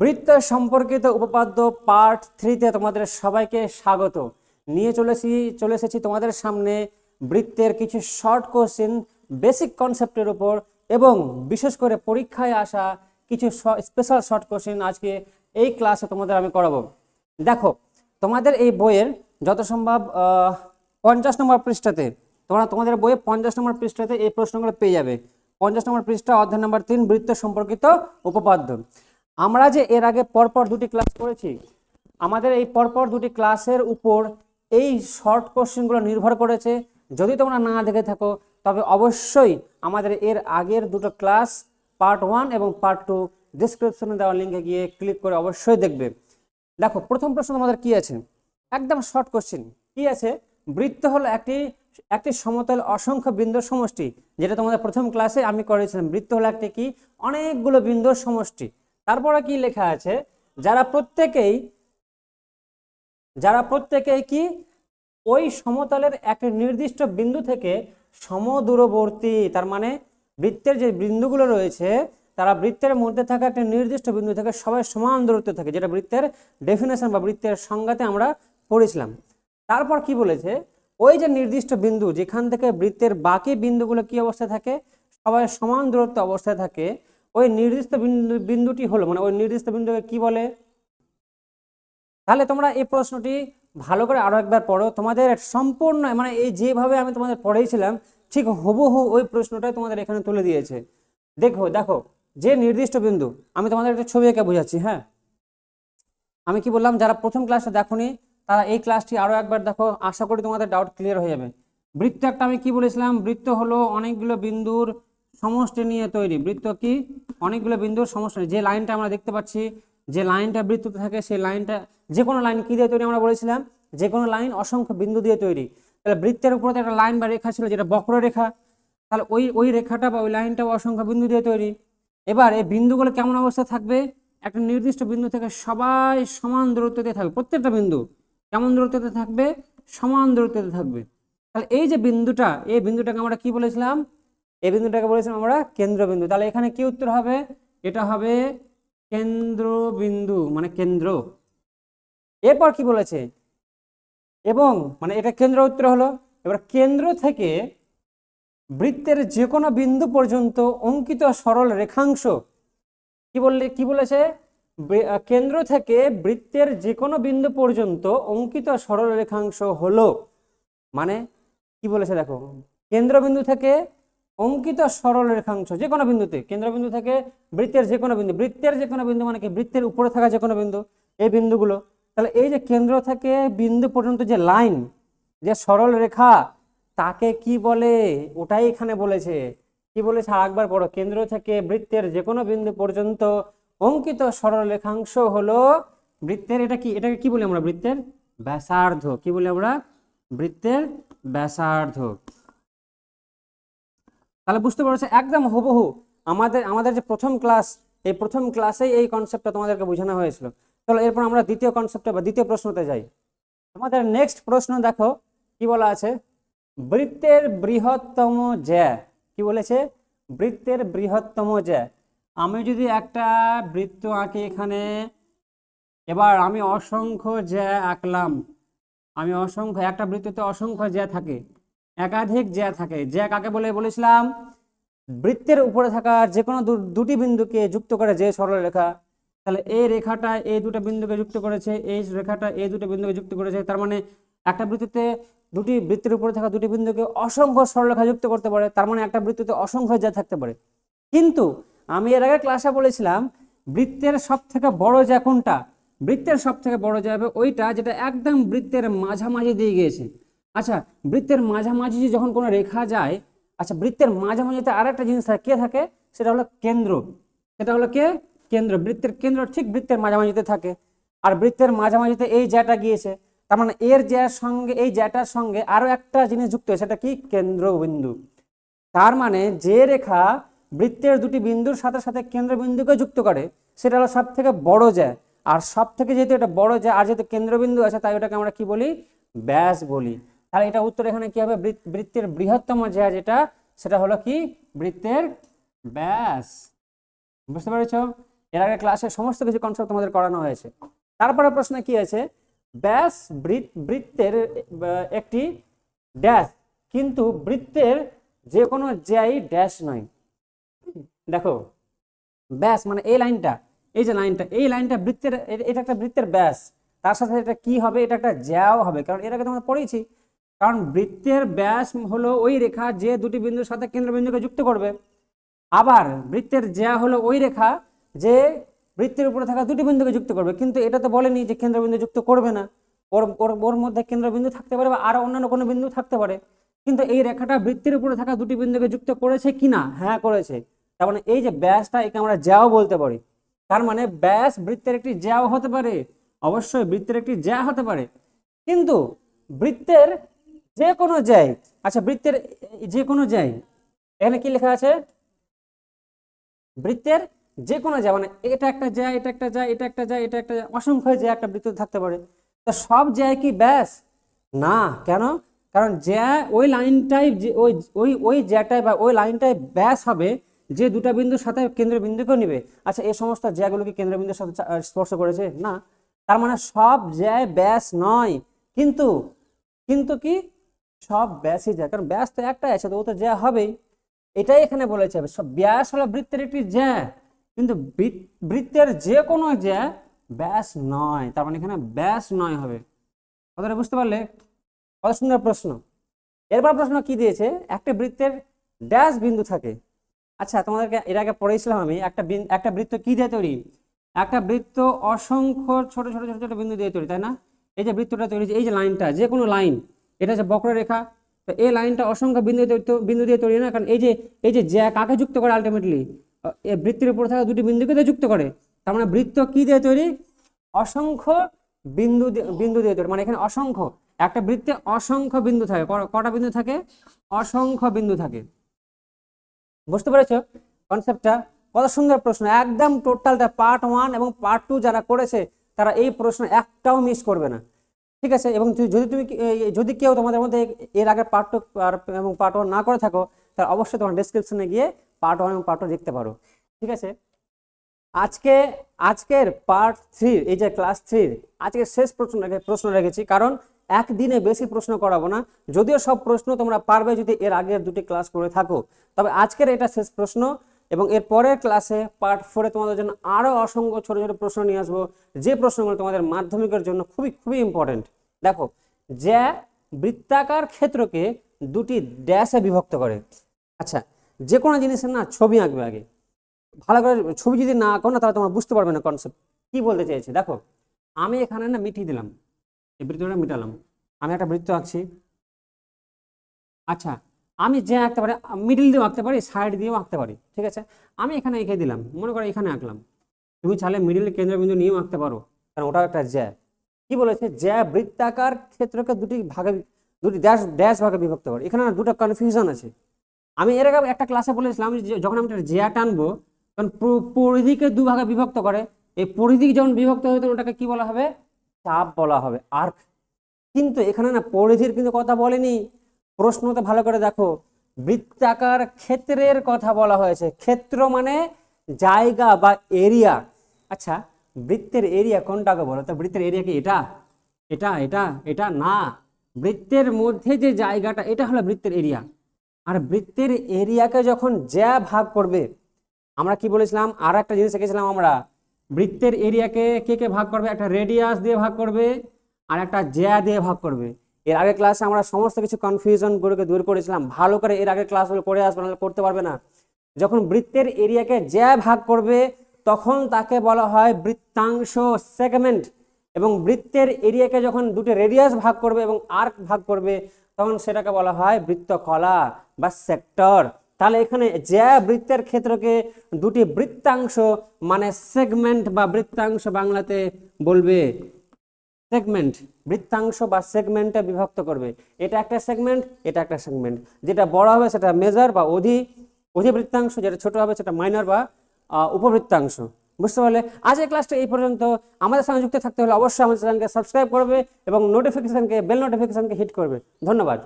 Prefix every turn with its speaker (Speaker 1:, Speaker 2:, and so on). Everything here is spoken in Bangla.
Speaker 1: বৃত্ত সম্পর্কিত উপপাদ্য পার্ট থ্রিতে তোমাদের সবাইকে স্বাগত। নিয়ে চলেছি, চলে এসেছি তোমাদের সামনে বৃত্তের কিছু শর্ট কোশ্চেন বেসিক কনসেপ্টের উপর এবং বিশেষ করে পরীক্ষায় আসা কিছু স্পেশাল শর্ট কোশ্চেন আজকে এই ক্লাসে তোমাদের আমি করাবো। দেখো, তোমাদের এই বইয়ের যত সম্ভব পঞ্চাশ নম্বর পৃষ্ঠাতে, তোমরা তোমাদের বইয়ে পঞ্চাশ নম্বর পৃষ্ঠাতে এই প্রশ্নগুলো পেয়ে যাবে। পঞ্চাশ নম্বর পৃষ্ঠা, অধ্যায় নম্বর তিন, বৃত্ত সম্পর্কিত উপপাদ্য। আমরা যে এর আগে পরপর দুটি ক্লাস করেছি, আমাদের এই পরপর দুটি ক্লাসের উপর এই শর্ট কোশ্চেনগুলো নির্ভর করেছে। যদি তোমরা না দেখে থাকো, তবে অবশ্যই আমাদের এর আগের দুটো ক্লাস পার্ট ওয়ান এবং পার্ট টু ডিসক্রিপশনে দেওয়া লিঙ্কে গিয়ে ক্লিক করে অবশ্যই দেখবে। দেখো, প্রথম প্রশ্ন তোমাদের কি আছে? একদম শর্ট কোশ্চেন কি আছে? বৃত্ত হলো একটি একটি সমতল অসংখ্য বিন্দুর সমষ্টি, যেটা তোমাদের প্রথম ক্লাসে আমি করেছিলাম। বৃত্ত হলো একটি কি? অনেকগুলো বিন্দুর সমষ্টি। তারপরে কি লেখা আছে? যারা প্রত্যেকেই যারা প্রত্যেকেই কি? ওই সমতলের একটি নির্দিষ্ট বিন্দু থেকে সমদূরবর্তী, তার মানে বৃত্তের যে বিন্দুগুলো রয়েছে, তারা বৃত্তের মধ্যে থাকা একটা নির্দিষ্ট বিন্দু থেকে সবাই সমান দূরত্ব থাকে, যেটা বৃত্তের ডেফিনেশন বা বৃত্তের সংজ্ঞাতে আমরা পড়েছিলাম। তারপর কি বলেছে? ওই যে নির্দিষ্ট বিন্দু, যেখান থেকে বৃত্তের বাকি বিন্দুগুলো কি অবস্থায় থাকে? সবাই সমান দূরত্ব অবস্থায় থাকে ওই নির্দিষ্ট বিন্দু, বিন্দুটি হলো মানে ওই নির্দিষ্ট বিন্দুকে কি বলে? তাহলে তোমরা এই প্রশ্নটি ভালো করে আরও একবার পড়ো। তোমাদের সম্পূর্ণ মানে এই যেভাবে আমি তোমাদের পড়েছিলাম ঠিক হুবহু ওই প্রশ্নটাই তোমাদের এখানে তুলে দিয়েছে। দেখো দেখো, যে নির্দিষ্ট বিন্দু, আমি তোমাদের একটা ছবি এঁকে বোঝাচ্ছি হ্যাঁ? আমি কি বললাম, যারা প্রথম ক্লাসটা দেখোনি, তারা এই ক্লাসটি আরও একবার দেখো, আশা করি তোমাদের ডাউট ক্লিয়ার হয়ে যাবে। বৃত্ত একটা আমি কি বলেছিলাম? বৃত্ত হলো অনেকগুলো বিন্দুর সমষ্টি নিয়ে তৈরি। বৃত্ত কি? অনেকগুলো বিন্দুর সমষ্টি যে লাইনটা আমরা দেখতে পাচ্ছি, যে লাইনটা বৃত্ততে থাকে, সেই লাইনটা যে কোনো লাইন কি দিয়ে তৈরি আমরা বলেছিলাম? যে কোনো লাইন অসংখ্য বিন্দু দিয়ে তৈরি। তাহলে বৃত্তের উপরে একটা লাইন বা রেখা ছিল যেটা বক্ররেখা তাহলে ওই ওই রেখাটা বা ওই লাইনটাও অসংখ্য বিন্দু দিয়ে তৈরি। এবার এই বিন্দুগুলো কেমন অবস্থা থাকবে? একটা নির্দিষ্ট বিন্দু থেকে সবাই সমান দূরত্বতে থাকবে। প্রত্যেকটা বিন্দু কেমন দূরত্বতে থাকবে? সমান দূরত্বতে থাকবে। তাহলে এই যে বিন্দুটা, এই বিন্দুটাকে আমরা কি বলেছিলাম? এই বিন্দুটাকে বলেছিলাম আমরা কেন্দ্রবিন্দু। তাহলে এখানে কি উত্তর হবে? এটা হবে কেন্দ্রবিন্দু মানে কেন্দ্র। এরপর কি বলেছে? এবং মানে এটা কেন্দ্র উত্তর হলো। এবার কেন্দ্র থেকে বৃত্তের যে কোনো বিন্দু পর্যন্ত অঙ্কিত সরল রেখাংশ কি বললে, কি বলেছে? কেন্দ্র থেকে বৃত্তের যে কোনো বিন্দু পর্যন্ত অঙ্কিত সরল রেখাংশ হলো। মানে কি বলেছে দেখো? কেন্দ্রবিন্দু থেকে অঙ্কিত সরল রেখাংশ যে কোনো বিন্দুতে, কেন্দ্রবিন্দু থেকে বৃত্তের যে কোনো বিন্দু, বৃত্তের যে কোনো বিন্দু মানে কি? বৃত্তের উপরে থাকা যে কোনো বিন্দু, এই বিন্দুগুলো। তাহলে এই যে কেন্দ্র থেকে বিন্দু পর্যন্ত যে লাইন, যে সরল রেখা, তাকে কি বলে? ওটাই এখানে বলেছে। কি বলেছে? আরেকবার পড়ো। কেন্দ্র থেকে বৃত্তের যে কোনো বিন্দু পর্যন্ত অঙ্কিত সরল রেখাংশ হলো বৃত্তের, এটা কি? এটাকে কি বলি আমরা বৃত্তের? ব্যাসার্ধ। কি বলি আমরা? বৃত্তের ব্যাসার্ধ। তাহলে বুঝতে পারছ, একদম হুবহু আমাদের আমাদের যে প্রথম ক্লাস এই প্রথম ক্লাসেই এই কনসেপ্টটা তোমাদেরকে বোঝানো হয়েছিল। চলো, এরপর আমরা দ্বিতীয় কনসেপ্টে বা দ্বিতীয় প্রশ্নতে যাই। আমাদের নেক্সট প্রশ্ন দেখো, কি বলা আছে? বৃত্তের বৃহত্তম জ্যা, কি বলেছে? বৃত্তের বৃহত্তম জ্যা। আমি যদি একটা বৃত্ত আঁকি এখানে, এবার আমি অসংখ্য জ্যা আঁকলাম। আমি অসংখ্য, একটা বৃত্ততে অসংখ্য জ্যা থাকে। একাধিক জ্যা থাকে জ্যা কাকে বলে, বলেছিলাম, বৃত্তের উপরে থাকা যে কোনো দুটি বিন্দুকে যুক্ত করে যে সরলরেখা তাহলে এই রেখাটা এই দুটো বিন্দুকে যুক্ত করেছে এই রেখাটা এই দুটো বিন্দুকে যুক্ত করেছে, তার মানে একটা বৃত্তিতে দুটি বৃত্তের উপরে থাকা দুটি বিন্দুকে অসংখ্য সরলরেখা যুক্ত করতে পারে, তার মানে একটা বৃত্তিতে অসংখ্য জ্যা থাকতে পারে। কিন্তু আমি এর আগে ক্লাসে বলেছিলাম, বৃত্তের সব থেকে বড় জ্যা কোনটা, বৃত্তের সব থেকে বড় জ্যা হবে ওইটা যেটা একদম বৃত্তের মাঝামাঝি দিয়ে গিয়েছে। আচ্ছা বৃত্তের মাঝামাঝি যে যখন কোনো রেখা যায় আচ্ছা বৃত্তের মাঝামাঝিতে আর একটা জিনিস থাকে, কে থাকে? সেটা হলো কেন্দ্র। সেটা হলো কে? কেন্দ্র। বৃত্তের কেন্দ্র ঠিক বৃত্তের মাঝামাঝিতে থাকে। আর বৃত্তের মাঝামাঝিতে এই জ্যাটা গিয়েছে। তার মানে এর জ্যার সঙ্গে, এই জ্যাটার সঙ্গে আরও একটা জিনিস যুক্ত হয়েছে। সেটা কি? কেন্দ্রবিন্দু। তার মানে যে রেখা বৃত্তের দুটি বিন্দুর সাথে সাথে কেন্দ্রবিন্দুকে যুক্ত করে, সেটা হলো সব থেকে বড় জ্যা। আর সব থেকে যেহেতু এটা বড় জ্যা, আর যেহেতু কেন্দ্রবিন্দু আছে, তাই ওটাকে আমরা কি বলি? ব্যাস বলি। তাহলে এটা উত্তর এখানে কি হবে? বৃত্তের বৃহত্তম জ্যা যেটা, সেটা হলো কি? বৃত্তের ব্যাস। বুঝতে পেরেছ? এর আগে ক্লাসে সমস্ত কিছু কনসেপ্ট তোমাদের করানো হয়েছে। তারপরে প্রশ্ন কি আছে? ব্যাস বৃত্ত বৃত্তের একটি ড্যাশ কিন্তু বৃত্তের যে কোনো জ্যাই ড্যাশ নয়। দেখো, ব্যাস মানে এই লাইনটা, এই যে লাইনটা, এই লাইনটা বৃত্তের, এটা একটা বৃত্তের ব্যাস। তার সাথে এটা কি হবে? এটা একটা জ্যাও হবে। কারণ এর আগে তোমরা পড়েছি কারণ বৃত্তের ব্যাস হলো ওই রেখা যে দুটি বিন্দুর সাথে কেন্দ্রবিন্দুকে যুক্ত করবে। আবার বৃত্তের জ্যা হলো ওই রেখা যে বৃত্তের উপরে থাকা দুটি বিন্দুকে যুক্ত করবে। কিন্তু এটা তো বলেনি যে কেন্দ্রবিন্দু যুক্ত করবে না। ওর ওর মধ্যে কেন্দ্রবিন্দু থাকতে পারে বা আরও অন্যান্য কোনো বিন্দু থাকতে পারে। কিন্তু এই রেখাটা বৃত্তের উপরে থাকা দুটি বিন্দুকে যুক্ত করেছে কি না? হ্যাঁ করেছে। তার মানে এই যে ব্যাসটা একে আমরা জ্যাও বলতে পারি। তার মানে ব্যাস বৃত্তের একটি জ্যাও হতে পারে। অবশ্যই বৃত্তের একটি জ্যা হতে পারে। কিন্তু বৃত্তের যে কোনো জ্যায় আচ্ছা বৃত্তের যে কোনো জ্যায় এখানে কি লেখা আছে? বৃত্তের যে কোনো জ্যা মানে এটা একটা জ্যা এটা একটা যায় এটা একটা যায় এটা একটা জ্যা, অসংখ্য জ্যা একটা বৃত্ত থাকতে পারে। তো সব জ্যায় কি ব্যাস? না। কেন? কারণ জ্যা ওই লাইনটাই যে ওই ওই ওই জ্যাটায় বা ওই লাইনটাই ব্যাস হবে যে দুটা বিন্দুর সাথে কেন্দ্রবিন্দুকেও নিবে। আচ্ছা এই সমস্ত জ্যাগুলো কি কেন্দ্রবিন্দুর সাথে স্পর্শ করেছে? না। তার মানে সব জ্যায় ব্যাস নয়। কিন্তু কিন্তু কি? সব ব্যাসই জ্যা কারণ ব্যাস তো একটাই আছে, তো ও তো যা হবেই। এটাই এখানে বলেছে। সব ব্যাস হলো বৃত্তের একটি জ্যা। কিন্তু বৃত- বৃত্তের যে কোনো জ্যা ব্যাস নয়। তার মানে এখানে ব্যাস নয় হবে। কথাটা বুঝতে পারলে? কত সুন্দর প্রশ্ন। এরপর প্রশ্ন কি দিয়েছে? একটা বৃত্তের ড্যাশ বিন্দু থাকে। আচ্ছা তোমাদেরকে এর আগে পড়েছিলাম আমি। একটা একটা বৃত্ত কি দিয়ে তৈরি? একটা বৃত্ত অসংখ্য ছোট ছোট ছোট ছোট বিন্দু দিয়ে তৈরি, তাই না? এই যে বৃত্তটা তৈরি এই যে লাইনটা, যে কোনো লাইন। এটা হচ্ছে বক্ররেখা তো এই লাইনটা অসংখ্য বিন্দু দিয়ে বিন্দু দিয়ে তৈরি না, কারণ এই যে এই যে জ্যা কাকে যুক্ত করে আলটিমেটলি বৃত্তের উপরে থাকা দুটি বিন্দুকে তো যুক্ত করে। তার মানে বৃত্ত কি দিয়ে তৈরি? অসংখ্য বিন্দু দিয়ে- বিন্দু দিয়ে তৈরি। মানে এখানে অসংখ্য। একটা বৃত্তে অসংখ্য বিন্দু থাকে। কটা বিন্দু থাকে? অসংখ্য বিন্দু থাকে। বুঝতে পেরেছ? কনসেপ্টটা? কত সুন্দর প্রশ্ন। একদম টোটালটা পার্ট ওয়ান এবং পার্ট টু যারা করেছে, তারা এই প্রশ্ন একটাও মিস করবে না। ঠিক আছে? এবং যদি তুমি যদি কেউ তোমাদের মধ্যে এর আগে পার্ট টু এবং পার্ট ওয়ান না করে থাকো, তাহলে অবশ্যই তোমার ডিসক্রিপশনে গিয়ে পার্ট ওয়ান এবং পার্ট টু দেখতে পারো। ঠিক আছে? আজকে, আজকের পার্ট থ্রি এই যে ক্লাস থ্রির আজকে শেষ প্রশ্ন রেখে- প্রশ্ন রেখেছি। কারণ একদিনে বেশি প্রশ্ন করাবো না। যদিও সব প্রশ্ন তোমরা পারবে যদি এর আগের দুটি ক্লাস করে থাকো। তবে আজকের এটা শেষ প্রশ্ন। এবং এর পরের ক্লাসে পার্ট ফোরে তোমাদের জন্য আরও অসংখ্য ছোট ছোট প্রশ্ন নিয়ে আসব। যে প্রশ্নগুলো তোমাদের মাধ্যমিকের জন্য খুবই খুবই ইম্পর্টেন্ট দেখো যে বৃত্তাকার ক্ষেত্রকে দুটি ড্যাশে বিভক্ত করে। আচ্ছা যে কোনো জিনিসের না ছবি আঁকবে আগে। ভালো করে ছবি যদি না আঁকো না, তাহলে তোমরা বুঝতে পারবে না কনসেপ্ট কি বলতে চাইছে? দেখো, আমি এখানে না মিটিয়ে দিলাম। এই বৃত্তটা মিটালাম। আমি একটা বৃত্ত আঁকছি। আচ্ছা আমি যে আঁকতে পারি মিডিল দিয়েও আঁকতে পারি সাইড দিয়েও আঁকতে পারি, ঠিক আছে? আমি এখানে এঁকে দিলাম, মনে করো এখানে আঁকলাম। তুমি চাইলে মিডিল কেন্দ্রবিন্দু নিয়েও আঁকতে পারো, কারণ ওটাও একটা জ্যা। কি বলেছে? জ্যা বৃত্তাকার ক্ষেত্রকে দুটি ভাগে, দুটি ড্যাশ ড্যাশ ভাগে বিভক্ত করে। এখানে দুটো কনফিউশন আছে। আমি এর আগে একটা ক্লাসে বলেছিলাম যে যখন আমি একটা জ্যা টানবো, তখন পরিধিকে দু ভাগে বিভক্ত করে। এই পরিধি যখন বিভক্ত হবে তখন ওটাকে কি বলা হবে? চাপ বলা হবে আর্ক কিন্তু এখানে না পরিধির কিন্তু কথা বলেনি। প্রশ্নতে ভালো করে দেখো। বৃত্তাকার ক্ষেত্রের কথা বলা হয়েছে। ক্ষেত্র মানে জায়গা বা এরিয়া আচ্ছা বৃত্তের এরিয়া কোনটাকে বলো? তো বৃত্তের এরিয়া কি এটা? এটা এটা এটা না। বৃত্তের মধ্যে যে জায়গাটা, এটা হলো বৃত্তের এরিয়া আর বৃত্তের এরিয়াকে যখন জ্যা ভাগ করবে, আমরা কি বলেছিলাম? আর একটা জিনিস শিখেছিলাম আমরা। বৃত্তের এরিয়াকে কে কে ভাগ করবে? একটা রেডিয়াস দিয়ে ভাগ করবে, আর একটা জ্যা দিয়ে ভাগ করবে। এর আগে ক্লাসে আমরা সমস্ত কিছু কনফিউশন গুলোকে দূর করেছিলাম। ভালো করে এর আগে ক্লাসগুলো করে আসবে, নাহলে করতে পারবে না। যখন বৃত্তের এরিয়াকে জ্যা ভাগ করবে, তখন তাকে বলা হয় বৃত্তাংশ সেগমেন্ট এবং বৃত্তের এরিয়াকে যখন দুটি রেডিয়াস ভাগ করবে এবং আর্ক ভাগ করবে, তখন সেটাকে বলা হয় বৃত্তকলা বা সেক্টর তাহলে এখানে জ্যা বৃত্তের ক্ষেত্রকে দুটি বৃত্তাংশ মানে সেগমেন্ট বা বৃত্তাংশ বাংলাতে বলবে। সেগমেন্ট বৃত্তাংশ বা সেগমেন্টে বিভক্ত করবে। এটা একটা সেগমেন্ট এটা একটা সেগমেন্ট যেটা বড় হবে সেটা মেজার বা অধি অধিবৃত্তাংশ, যেটা ছোট হবে সেটা মাইনার বা উপবৃত্তাংশ। বুঝতে পারলে? আজকের ক্লাসটা এই পর্যন্ত। আমাদের সঙ্গে যুক্ত থাকতে হলে অবশ্যই আমাদের চ্যানেলকে সাবস্ক্রাইব করবে এবং নোটিফিকেশানকে বেল নোটিফিকেশানকে হিট করবে। ধন্যবাদ।